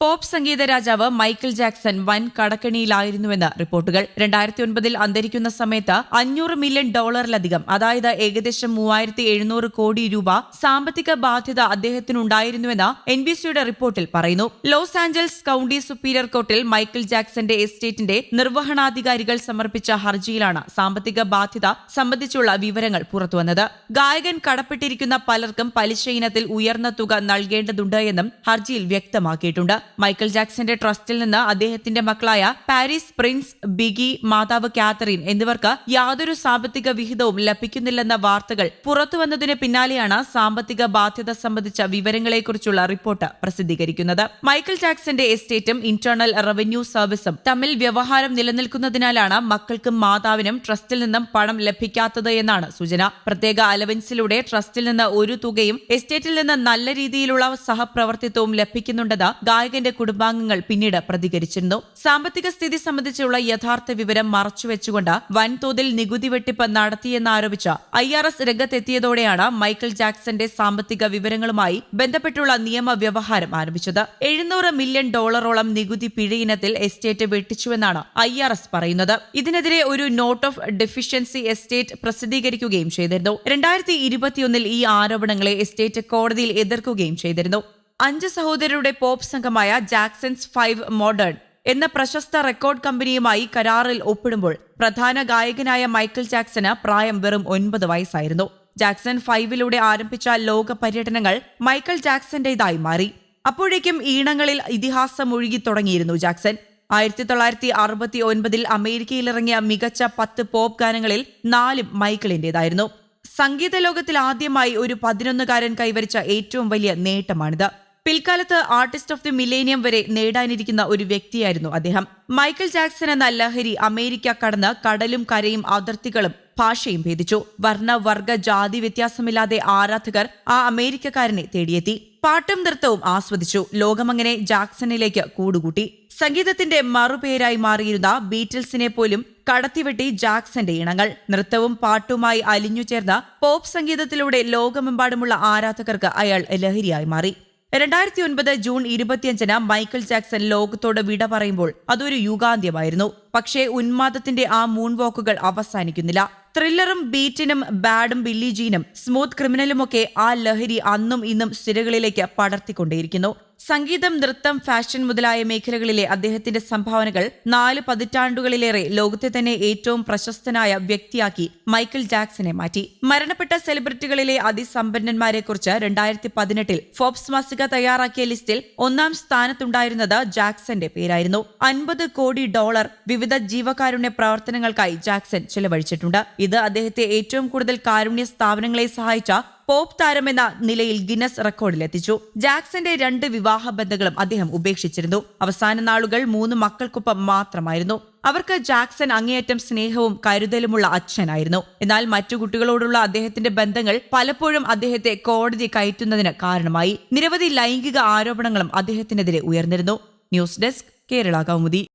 Pop സംഗീത രാജാവ് Michael Jackson വൻ കടക്കണിയിലായിരുന്നുവെന്ന് റിപ്പോർട്ടുകൾ. രണ്ടായിരത്തി ഒൻപതിൽ അന്തരിക്കുന്ന സമയത്ത് അഞ്ഞൂറ് മില്യൺ ഡോളറിലധികം അതായത് ഏകദേശം മൂവായിരത്തി എഴുന്നൂറ് കോടി രൂപ സാമ്പത്തിക ബാധ്യത അദ്ദേഹത്തിനുണ്ടായിരുന്നുവെന്ന് എൻ ബി സിയുടെ റിപ്പോർട്ടിൽ പറയുന്നു. Los Angeles county superior court Michael ജാക്സന്റെ എസ്റ്റേറ്റിന്റെ നിർവഹണാധികാരികൾ സമർപ്പിച്ച ഹർജിയിലാണ് സാമ്പത്തിക ബാധ്യത സംബന്ധിച്ചുള്ള വിവരങ്ങൾ പുറത്തുവന്നത്. ഗായകൻ കടപ്പെട്ടിരിക്കുന്ന പലർക്കും പലിശ ഇനത്തിൽ ഉയർന്ന തുക നൽകേണ്ടതുണ്ട് എന്നും ഹർജിയിൽ വ്യക്തമാക്കിയിട്ടുണ്ട്. മൈക്കിൾ ജാക്സന്റെ ട്രസ്റ്റിൽ നിന്ന് അദ്ദേഹത്തിന്റെ മക്കളായ പാരീസ് പ്രിൻസ് ബിഗി മാതാവ് കാത്തറിൻ എന്നിവർക്ക് യാതൊരു സാമ്പത്തിക വിഹിതവും ലഭിക്കുന്നില്ലെന്ന വാർത്തകൾ പുറത്തുവന്നതിന് പിന്നാലെയാണ് സാമ്പത്തിക ബാധ്യത സംബന്ധിച്ച വിവരങ്ങളെക്കുറിച്ചുള്ള റിപ്പോർട്ട് പ്രസിദ്ധീകരിക്കുന്നത്. മൈക്കിൾ ജാക്സന്റെ എസ്റ്റേറ്റും ഇന്റേണൽ റവന്യൂ സർവീസും തമ്മിൽ വ്യവഹാരം നിലനിൽക്കുന്നതിനാലാണ് മക്കൾക്കും മാതാവിനും ട്രസ്റ്റിൽ നിന്നും പണം ലഭിക്കാത്തത് എന്നാണ് സൂചന. പ്രത്യേക അലവൻസിലൂടെ ട്രസ്റ്റിൽ നിന്ന് ഒരു തുകയും എസ്റ്റേറ്റിൽ നിന്ന് നല്ല രീതിയിലുള്ള സഹപ്രവർത്തിത്വവും ലഭിക്കുന്നുണ്ടെന്ന് ഗായകന്റെ കുടുംബാംഗങ്ങൾ പിന്നീട് പ്രതികരിച്ചിരുന്നു. സാമ്പത്തിക സ്ഥിതി സംബന്ധിച്ചുള്ള യഥാർത്ഥ വിവരം മറച്ചുവെച്ചുകൊണ്ട് വൻതോതിൽ നികുതി വെട്ടിപ്പ് നടത്തിയെന്നാരോപിച്ച് ഐ ആർ എസ് രംഗത്തെത്തിയതോടെയാണ് മൈക്കിൾ ജാക്സന്റെ സാമ്പത്തിക വിവരങ്ങളുമായി ബന്ധപ്പെട്ടുള്ള നിയമ വ്യവഹാരം ആരംഭിച്ചത്. എഴുന്നൂറ് മില്യൺ ഡോളറോളം നികുതി പിഴയിനത്തിൽ എസ്റ്റേറ്റ് വെട്ടിച്ചുവെന്നാണ് ഐ ആർ എസ് പറയുന്നത്. ഇതിനെതിരെ ഒരു നോട്ട് ഓഫ് ഡെഫിഷ്യൻസി എസ്റ്റേറ്റ് പ്രസിദ്ധീകരിക്കുകയും ചെയ്തിരുന്നു. രണ്ടായിരത്തി ഇരുപത്തിയൊന്നിൽ ഈ ആരോപണങ്ങളെ എസ്റ്റേറ്റ് കോടതിയിൽ എതിർക്കുകയും ചെയ്തിരുന്നു. അഞ്ച് സഹോദരരുടെ പോപ്പ് സംഘമായ ജാക്സൺസ് ഫൈവ് മോഡേൺ എന്ന പ്രശസ്ത റെക്കോർഡ് കമ്പനിയുമായി കരാറിൽ ഒപ്പിടുമ്പോൾ പ്രധാന ഗായകനായ മൈക്കിൾ ജാക്സന് പ്രായം വെറും ഒൻപത് വയസ്സായിരുന്നു. ജാക്സൺ ഫൈവിലൂടെ ആരംഭിച്ച ലോക പര്യടനങ്ങൾ മൈക്കിൾ ജാക്സന്റേതായി മാറി. അപ്പോഴേക്കും ഈണങ്ങളിൽ ഇതിഹാസം ഒഴുകി തുടങ്ങിയിരുന്നു ജാക്സൺ ആയിരത്തി തൊള്ളായിരത്തി അറുപത്തി ഒൻപതിൽ അമേരിക്കയിലിറങ്ങിയ മികച്ച പത്ത് പോപ്പ് ഗാനങ്ങളിൽ നാലും മൈക്കിളിന്റേതായിരുന്നു സംഗീത ലോകത്തിൽ ആദ്യമായി ഒരു പതിനൊന്നുകാരൻ കൈവരിച്ച ഏറ്റവും വലിയ നേട്ടമാണിത്. പിൽക്കാലത്ത് ആർട്ടിസ്റ്റ് ഓഫ് ദി മില്ലേനിയം വരെ നേടാനിരിക്കുന്ന ഒരു വ്യക്തിയായിരുന്നു അദ്ദേഹം. മൈക്കൽ ജാക്സൺ എന്ന ലഹരി അമേരിക്ക കടന്ന് കടലും കരയും അതിർത്തികളും ഭാഷയും ഭേദിച്ചു. വർണ വർഗ ജാതി വ്യത്യാസമില്ലാതെ ആരാധകർ ആ അമേരിക്കക്കാരനെ തേടിയെത്തി. പാട്ടും നൃത്തവും ആസ്വദിച്ചു. ലോകമങ്ങനെ ജാക്സണിലേക്ക് കൂടുകൂട്ടി. സംഗീതത്തിന്റെ മറുപേരായി മാറിയിരുന്ന ബീറ്റിൽസിനെ പോലും കടത്തിവെട്ടി ജാക്സന്റെ ഇണങ്ങൾ. നൃത്തവും പാട്ടുമായി അലിഞ്ഞു ചേർന്ന പോപ്പ് സംഗീതത്തിലൂടെ ലോകമെമ്പാടുമുള്ള ആരാധകർക്ക് അയാൾ ലഹരിയായി മാറി. രണ്ടായിരത്തി ഒൻപത് ജൂൺ ഇരുപത്തിയഞ്ചിന് മൈക്കിൾ ജാക്സൺ ലോകത്തോട് വിട പറയുമ്പോൾ അതൊരു യുഗാന്ത്യമായിരുന്നു. പക്ഷേ ഉന്മാദത്തിന്റെ ആ മൂൺ വോക്കുകൾ അവസാനിക്കുന്നില്ല. ത്രില്ലറും ബീറ്റിനും ബാഡും ബില്ലി ജീനും സ്മൂത്ത് ക്രിമിനലുമൊക്കെ ആ ലഹരി അന്നും ഇന്നും സ്ഥിരകളിലേക്ക് പടർത്തിക്കൊണ്ടേയിരിക്കുന്നു. സംഗീതം നൃത്തം ഫാഷൻ മുതലായ മേഖലകളിലെ അദ്ദേഹത്തിന്റെ സംഭാവനകൾ നാല് പതിറ്റാണ്ടുകളിലേറെ ലോകത്തെ തന്നെ ഏറ്റവും പ്രശസ്തനായ വ്യക്തിയാക്കി മൈക്കിൾ ജാക്സനെ മാറ്റി. മരണപ്പെട്ട സെലിബ്രിറ്റികളിലെ അതിസമ്പന്നന്മാരെക്കുറിച്ച് രണ്ടായിരത്തി പതിനെട്ടിൽ ഫോബ്സ് മാസിക തയ്യാറാക്കിയ ലിസ്റ്റിൽ ഒന്നാം സ്ഥാനത്തുണ്ടായിരുന്നത് ജാക്സന്റെ പേരായിരുന്നു. അൻപത് കോടി ഡോളർ വിവിധ ജീവകാരുണ്യ പ്രവർത്തനങ്ങൾക്കായി ജാക്സൺ ചെലവഴിച്ചിട്ടുണ്ട്. ഇത് അദ്ദേഹത്തെ ഏറ്റവും കൂടുതൽ കാരുണ്യ സ്ഥാപനങ്ങളെ സഹായിച്ച പോപ്പ് താരമെന്ന നിലയിൽ ഗിന്നസ് റെക്കോർഡിലെത്തിച്ചു. ജാക്സന്റെ രണ്ട് വിവാഹ ബന്ധങ്ങളും അദ്ദേഹം ഉപേക്ഷിച്ചിരുന്നു. അവസാന നാളുകൾ മൂന്ന് മക്കൾക്കൊപ്പം മാത്രമായിരുന്നു. അവർക്ക് ജാക്സൺ അങ്ങേയറ്റം സ്നേഹവും കരുതലുമുള്ള അച്ഛനായിരുന്നു. എന്നാൽ മറ്റു കുട്ടികളോടുള്ള അദ്ദേഹത്തിന്റെ ബന്ധങ്ങൾ പലപ്പോഴും അദ്ദേഹത്തെ കോടതി കയറ്റുന്നതിന് കാരണമായി. നിരവധി ലൈംഗിക ആരോപണങ്ങളും അദ്ദേഹത്തിനെതിരെ ഉയർന്നിരുന്നു. News desk Kerala Kaumudi.